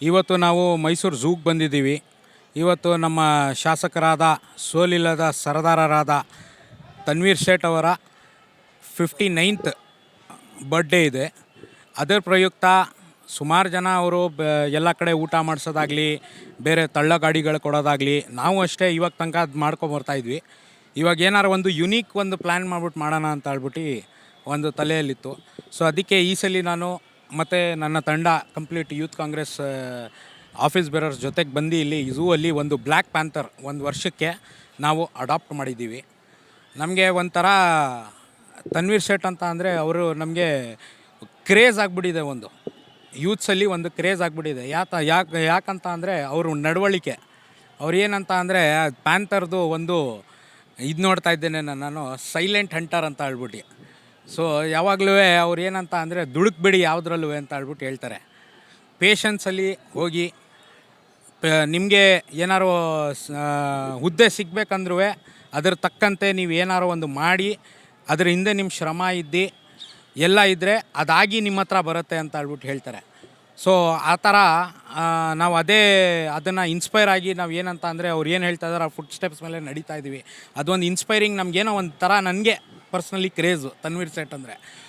ಇವತ್ತು ನಾವು ಮೈಸೂರು ಝೂಗೆ ಬಂದಿದ್ದೀವಿ. ಇವತ್ತು ನಮ್ಮ ಶಾಸಕರಾದ, ಸೋಲಿಲ್ಲದ ಸರದಾರರಾದ ತನ್ವೀರ್ ಶೇಟ್ ಅವರ ಫಿಫ್ಟಿ ನೈನ್ತ್ ಬರ್ಡೇ ಇದೆ. ಅದರ ಪ್ರಯುಕ್ತ ಸುಮಾರು ಜನ ಅವರು ಬ, ಎಲ್ಲ ಕಡೆ ಊಟ ಮಾಡಿಸೋದಾಗಲಿ, ಬೇರೆ ತಳ್ಳ ಗಾಡಿಗಳು ಕೊಡೋದಾಗಲಿ, ನಾವು ಅಷ್ಟೇ ಇವಾಗ ತನಕ ಅದು ಮಾಡ್ಕೊಂಬರ್ತಾಯಿದ್ವಿ ಇವಾಗ ಏನಾರು ಒಂದು ಯುನೀಕ್ ಒಂದು ಪ್ಲ್ಯಾನ್ ಮಾಡ್ಬಿಟ್ಟು ಮಾಡೋಣ ಅಂತ ಹೇಳ್ಬಿಟ್ಟು ಒಂದು ತಲೆಯಲ್ಲಿತ್ತು. ಸೊ ಅದಕ್ಕೆ ಈ ಸಲ ನಾನು ಮತ್ತು ನನ್ನ ತಂಡ complete youth Congress office bearers ಜೊತೆಗೆ ಬಂದು ಇಲ್ಲಿ ಝೂ ಅಲ್ಲಿ ಒಂದು ಬ್ಲ್ಯಾಕ್ ಪ್ಯಾಂಥರ್ ಒಂದು ವರ್ಷಕ್ಕೆ ನಾವು ಅಡಾಪ್ಟ್ ಮಾಡಿದ್ದೀವಿ. ನಮಗೆ ಒಂಥರ ತನ್ವೀರ್ ಶೇಟ್ ಅಂತ ಅಂದರೆ ಅವರು ನಮಗೆ ಕ್ರೇಜ್ ಆಗಿಬಿಟ್ಟಿದೆ ಒಂದು. ಯೂತ್ಸಲ್ಲಿ ಒಂದು ಕ್ರೇಜ್ ಆಗಿಬಿಟ್ಟಿದೆ. ಯಾತ, ಯಾಕೆ, ಯಾಕಂತ ಅಂದರೆ ಅವರು ನಡವಳಿಕೆ. ಅವ್ರು ಏನಂತ ಅಂದರೆ ಪ್ಯಾಂಥರ್ದು ಒಂದು ಇದು ನೋಡ್ತಾ ಇದ್ದೇನೆ ನಾನು ಸೈಲೆಂಟ್ ಹಂಟರ್ ಅಂತ ಹೇಳ್ಬಿಟ್ಟು. ಸೊ ಯಾವಾಗಲೂ ಅವ್ರು ಏನಂತ ಅಂದರೆ ದುಡುಕ್ಬಿಡಿ ಯಾವುದ್ರಲ್ಲೂ ಅಂತ ಹೇಳ್ಬಿಟ್ಟು ಹೇಳ್ತಾರೆ. ಪೇಷನ್ಸಲ್ಲಿ ಹೋಗಿ ನಿಮಗೆ ಏನಾರು ಹುದ್ದೆ ಸಿಗ್ಬೇಕಂದ್ರೂ ಅದ್ರ ತಕ್ಕಂತೆ ನೀವು ಏನಾರು ಒಂದು ಮಾಡಿ, ಅದ್ರ ಹಿಂದೆ ನಿಮ್ಮ ಶ್ರಮ ಇದ್ದು, ಎಲ್ಲ ಇದ್ದರೆ ಅದಾಗಿ ನಿಮ್ಮ ಹತ್ರ ಬರುತ್ತೆ ಅಂತ ಹೇಳ್ಬಿಟ್ಟು ಹೇಳ್ತಾರೆ. ಸೊ ಆ ಥರ ನಾವು ಅದೇ ಅದನ್ನು ಇನ್ಸ್ಪೈರ್ ಆಗಿ ನಾವು ಏನಂತ ಅಂದರೆ ಅವ್ರು ಏನು ಹೇಳ್ತಾ ಇದ್ದಾರೆ ಆ ಫುಡ್ ಸ್ಟೆಪ್ಸ್ ಮೇಲೆ ನಡೀತಾ ಇದ್ದೀವಿ ಅದೊಂದು ಇನ್ಸ್ಪೈರಿಂಗ್ ನಮಗೇನೋ ಒಂದು ಥರ ನನಗೆ ಪರ್ಸ್ನಲಿ ಕ್ರೇಜು ತನ್ವೀರ್ ಸೆಟ್ ಅಂದರೆ.